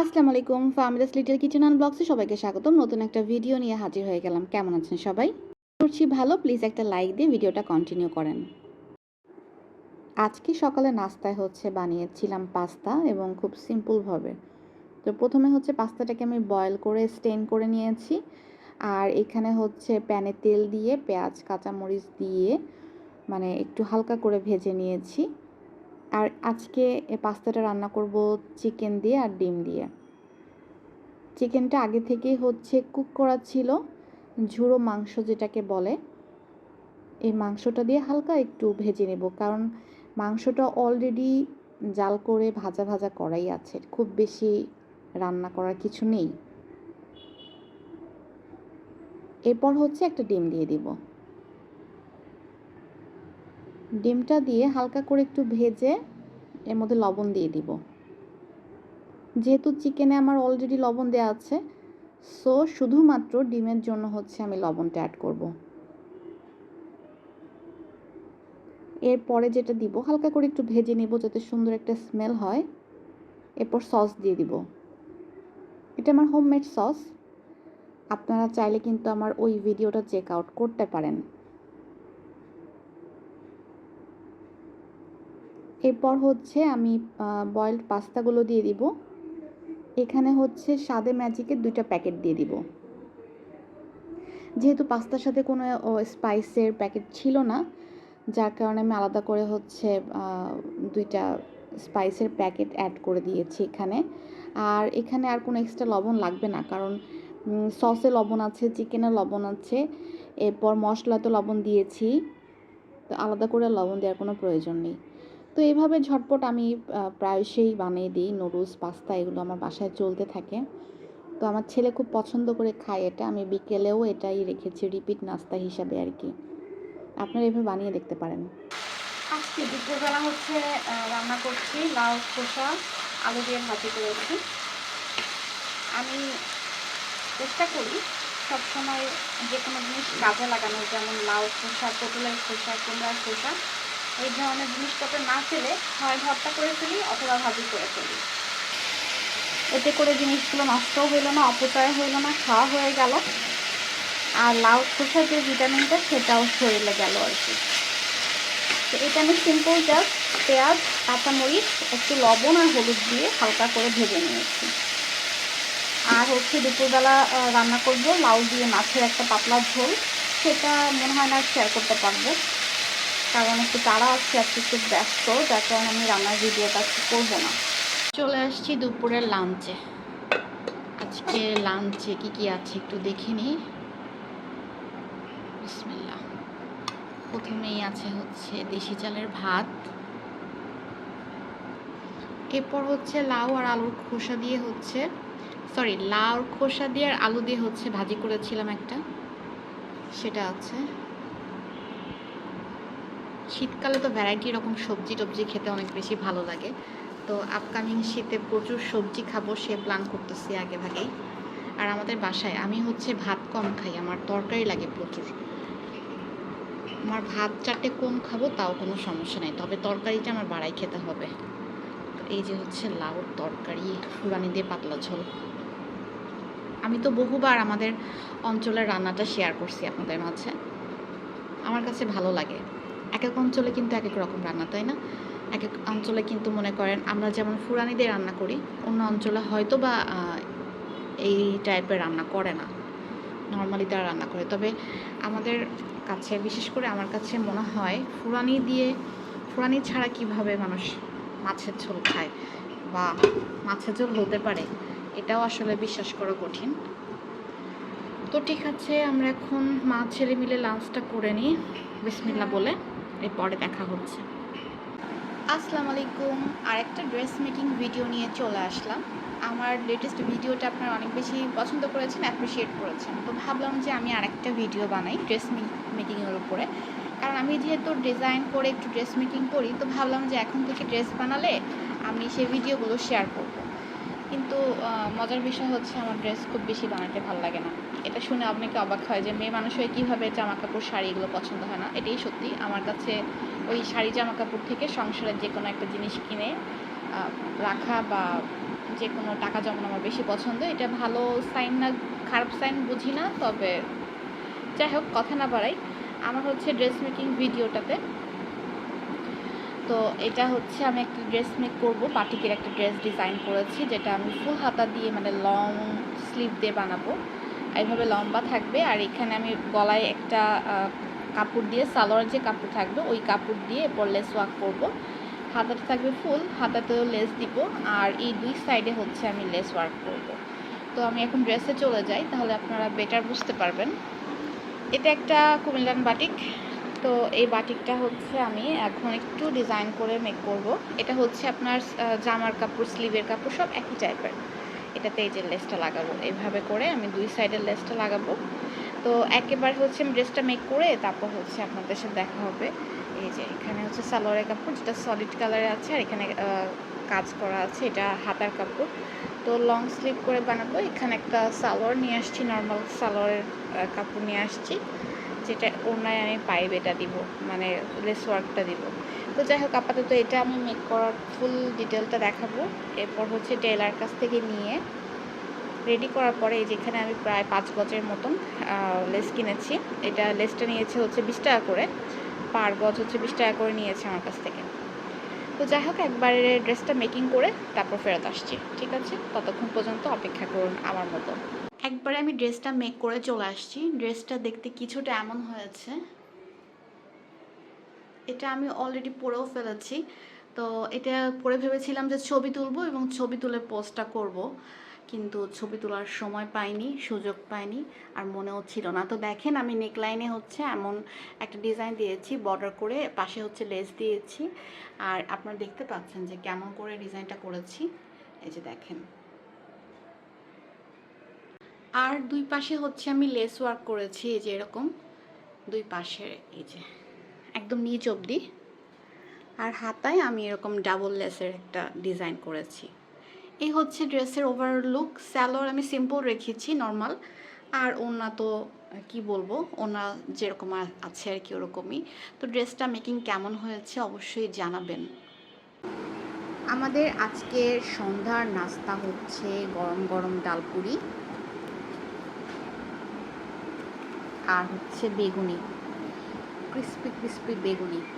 আসসালামু আলাইকুম ফার্মিলাস লিটল কিচেন অ্যান্ড ব্লগসে সবাইকে স্বাগতম। নতুন একটা ভিডিও নিয়ে হাজির হয়ে গেলাম। কেমন আছেন সবাই? করছি ভালো। প্লিজ একটা লাইক দিয়ে ভিডিওটা কন্টিনিউ করেন। আজকে সকালে নাস্তায় হচ্ছে বানিয়েছিলাম পাস্তা এবং খুব সিম্পলভাবে তো প্রথমে হচ্ছে পাস্তাটাকে আমি বয়েল করে স্টেন করে নিয়েছি। আর এখানে হচ্ছে প্যানে তেল দিয়ে, পেঁয়াজ, কাঁচামরিচ দিয়ে মানে একটু হালকা করে ভেজে নিয়েছি। আর আজকে এ পাস্তাটা রান্না করব চিকেন দিয়ে আর ডিম দিয়ে। চিকেনটা আগে থেকেই হচ্ছে কুক করা ছিল ঝুড়ো মাংস যেটাকে বলে। এই মাংসটা দিয়ে হালকা একটু ভেজে নেব, কারণ মাংসটা অলরেডি জাল করে ভাজা ভাজা করাই আছে, খুব বেশি রান্না করার কিছু নেই। এরপর হচ্ছে একটা ডিম দিয়ে দিব। ডিমটা দিয়ে হালকা করে একটু ভেজে এর মধ্যে লবণ দিয়ে দিব। যেহেতু চিকেনে আমার অলরেডি লবণ দেওয়া আছে সো শুধুমাত্র ডিমের জন্য হচ্ছে আমি লবণটা অ্যাড করব। এরপরে যেটা দিব, হালকা করে একটু ভেজে নেব যাতে সুন্দর একটা স্মেল হয়। এরপর সস দিয়ে দিব। এটা আমার হোমমেড সস আপনারা চাইলে কিন্তু আমার ওই ভিডিওটা চেক আউট করতে পারেন। এরপর হচ্ছে আমি বয়েলড পাস্তাগুলো দিয়ে দিব। এখানে হচ্ছে স্বাদে ম্যাজিকের দুইটা প্যাকেট দিয়ে দিব। যেহেতু পাস্তার সাথে কোনো স্পাইসের প্যাকেট ছিল না, যার কারণে আমি আলাদা করে হচ্ছে দুইটা স্পাইসের প্যাকেট অ্যাড করে দিয়েছি এখানে। আর এখানে আর কোনো এক্সট্রা লবণ লাগবে না, কারণ সসে লবণ আছে চিকেনে লবণ আছে, এরপর মশলা তো লবণ দিয়েছি। তো আলাদা করে লবণ দেওয়ার কোনো প্রয়োজন নেই। তো এইভাবে ঝটপট আমি প্রায়শই বানিয়ে দিই, নুডলস, পাস্তা এগুলো আমার বাসায় চলতে থাকে। তো আমার ছেলে খুব পছন্দ করে খায় এটা। আমি বিকেলেও এটাই রেখেছি রিপিট নাস্তা হিসাবে আর কি। আপনারা এভাবে বানিয়ে দেখতে পারেন। আজকে দুপুরবেলা হচ্ছে রান্না করছি লাউ খোসা, আলু দিয়ে ভাজি করেছি। আমি চেষ্টা করি সবসময় যে কোনো জিনিস কাজে লাগানো যেমন লাউ খোসা, পটলের খোসা, কুমড়ার খোসা। এই ধরনের জিনিসপত্র না ফেলে হয় ভর্তা করে ফেলি অথবা ভাজি করে ফেলি। এতে করে জিনিসগুলো নষ্টও হইল না, অপচয় হইল না, খাওয়া হয়ে গেল। আর লাউ খোসার যে ভিটামিনটা সেটাও শরীরে গেল আর কি। তো এটা আমি সিম্পল জাস্ট পেঁয়াজ, কাঁচামরিচ, একটু লবণ আর হলুদ দিয়ে হালকা করে ভেজে নিয়েছি। আর হচ্ছে দুপুরবেলা রান্না করব লাউ দিয়ে মাছের একটা পাতলা ঝোল। সেটা মনে হয় না শেয়ার করতে পারব। কারণ একটু তাড়া আছে আজকে খুব ব্যস্ত, যার কারণে আমি রান্নার ভিডিওটা আজকে করব না। চলে আসছি দুপুরের লাঞ্চে। আজকে লাঞ্চে কি কি আছে একটু দেখে নিই। প্রথমেই আছে হচ্ছে দেশি চালের ভাত। এরপর হচ্ছে লাউ আর আলুর খোসা দিয়ে হচ্ছে সরি লাউর খোসা দিয়ে আর আলু দিয়ে হচ্ছে ভাজি করেছিলাম একটা। সেটা আছে। শীতকালে তো ভ্যারাইটি রকম সবজি টবজি খেতে অনেক বেশি ভালো লাগে। তো আপকামিং শীতে প্রচুর সবজি খাব সে প্ল্যান করতেছি আগে ভাগেই। আর আমাদের বাসায় আমি হচ্ছে ভাত কম খাই, আমার তরকারি লাগে প্রচুর। আমার ভাত চারটে কম খাব, তাও কোনো সমস্যা নেই, তবে তরকারিটা আমার বাড়াই খেতে হবে। তো এই যে হচ্ছে লাউর তরকারি ফুরানি দিয়ে পাতলা ঝোল। আমি তো বহুবার আমাদের অঞ্চলের রান্নাটা শেয়ার করছি আপনাদের মাঝে। আমার কাছে ভালো লাগে। এক এক অঞ্চলে কিন্তু এক এক রকম রান্না, তাই না? এক এক অঞ্চলে কিন্তু মনে করেন আমরা যেমন ফুরানি দিয়ে রান্না করি, অন্য অঞ্চলে হয়তো বা এই টাইপের রান্না করে না। নর্মালি তারা রান্না করে। তবে আমাদের কাছে, বিশেষ করে আমার কাছে মনে হয় ফুরানি দিয়ে, ফুরানি ছাড়া কীভাবে মানুষ মাছের ঝোল খায় বা মাছের ঝোল হতে পারে, এটাও আসলে বিশ্বাস করা কঠিন। তো ঠিক আছে, আমরা এখন মা ছেলে মিলে লাঞ্চটা করে নিই। বিসমিল্লা বলে। এরপরে দেখা হচ্ছে। আসসালামু আলাইকুম। আরেকটা ড্রেস মেকিং ভিডিও নিয়ে চলে আসলাম। আমার লেটেস্ট ভিডিওটা আপনারা অনেক বেশি পছন্দ করেছেন অ্যাপ্রিসিয়েট করেছেন। তো ভাবলাম যে আমি আরেকটা ভিডিও বানাই ড্রেস মেকিংয়ের উপরে। কারণ আমি যেহেতু ডিজাইন করে একটু ড্রেস মেকিং করি, তো ভাবলাম যে এখন থেকে ড্রেস বানালে আমি সেই ভিডিওগুলো শেয়ার করব। কিন্তু মজার বিষয় হচ্ছে আমার ড্রেস খুব বেশি বানাতে ভালো লাগে না। এটা শুনে আপনাকে অবাক হয় যে মেয়ে মানুষ হয়ে কীভাবে জামা কাপড় শাড়ি এগুলো পছন্দ হয় না? এটাই সত্যি। আমার কাছে ওই শাড়ি জামা কাপড় থেকে সংসারের যে কোনো একটা জিনিস কিনে রাখা বা যে কোনো টাকা জমানো আমার বেশি পছন্দ। এটা ভালো সাইন না খারাপ সাইন বুঝি না, তবে যাই হোক, কথা না বাড়াই। আমার হচ্ছে ড্রেস মেকিং ভিডিওটাতে তো এটা হচ্ছে আমি একটা ড্রেস মেক করব। পাটিকের একটা ড্রেস ডিজাইন করেছি, যেটা আমি ফুল হাতা দিয়ে মানে লং স্লিভ দিয়ে বানাবো। এইভাবে লম্বা থাকবে। আর এখানে আমি গলায় একটা কাপড় দিয়ে, সালোয়ার যে কাপড় থাকবে, ওই কাপড় দিয়ে এরপর লেস ওয়াক করব। হাতাটা থাকবে ফুল হাতাতেও লেস দিব। আর এই দুই সাইডে হচ্ছে আমি লেস ওয়ার্ক করব। তো আমি এখন ড্রেসে চলে যাই, তাহলে আপনারা বেটার বুঝতে পারবেন। এটা একটা কুমিল্লান বাটিক তো এই বাটিকটা হচ্ছে আমি এখন একটু ডিজাইন করে মেক করব। এটা হচ্ছে আপনার জামার কাপড় স্লিভের কাপড় সব একই টাইপের এটাতে এই যে লেসটা লাগাবো এইভাবে করে আমি দুই সাইডের লেসটা লাগাবো। তো একেবারে হচ্ছে আমি ড্রেসটা মেক করে তারপর হচ্ছে আপনাদের সাথে দেখা হবে। এই যে এখানে হচ্ছে সালোয়ারের কাপড়, যেটা সলিড কালারে আছে আর এখানে কাজ করা আছে, এটা হাতার কাপড়। তো লং স্লিভ করে বানাবো। এখানে একটা সালোয়ার নিয়ে আসছি নর্মাল সালোয়ারের কাপড় নিয়ে আসছি। যেটা ওনায় আমি পাইপ এটা দিব মানে লেস ওয়ার্কটা দিব। তো যাই হোক, আপাতত এটা আমি মেক করার ফুল ডিটেলটা দেখাবো। এরপর হচ্ছে টেলার কাছ থেকে নিয়ে রেডি করার পরে যেখানে আমি প্রায় পাঁচ গজের মতন লেস কিনেছি, এটা লেসটা নিয়েছে হচ্ছে বিশ টাকা করে পার গজ হচ্ছে বিশ টাকা করে নিয়েছে আমার কাছ থেকে। তো যাই হোক, একবারে ড্রেসটা মেকিং করে তারপর ফেরত আসছি, ঠিক আছে? ততক্ষণ পর্যন্ত অপেক্ষা করুন আমার মতো। একবারে আমি ড্রেসটা মেক করে চলে আসছি। ড্রেসটা দেখতে কিছুটা এমন হয়েছে। এটা আমি অলরেডি পরেও ফেলেছি। তো এটা পরে ভেবেছিলাম যে ছবি তুলবো এবং ছবি তুলে পোস্টটা করব। কিন্তু ছবি তোলার সময় পাইনি, সুযোগ পাইনি, আর মনেও ছিল না। তো দেখেন আমি নেকলাইনে হচ্ছে এমন একটা ডিজাইন দিয়েছি বর্ডার করে পাশে হচ্ছে লেস দিয়েছি। আর আপনারা দেখতে পাচ্ছেন যে কেমন করে ডিজাইনটা করেছি। এই যে দেখেন। আর দুই পাশে হচ্ছে আমি লেস ওয়ার্ক করেছি, এই যে এরকম। দুই পাশে, এই যে, একদম নিচ অবধি। আর হাতায় আমি এরকম ডাবল লেসের একটা ডিজাইন করেছি। এই হচ্ছে ড্রেসের ওভার লুক স্যালোর আমি সিম্পল রেখেছি নর্মাল আর ওনা তো, কি বলব ওনা যেরকম আছে আর কি ওরকমই। তো ড্রেসটা মেকিং কেমন হয়েছে অবশ্যই জানাবেন। আমাদের আজকের সন্ধ্যার নাস্তা হচ্ছে গরম গরম ডালপুরি। আর হচ্ছে বেগুনি। ক্রিস্পি ক্রিস্পি বেগুনি।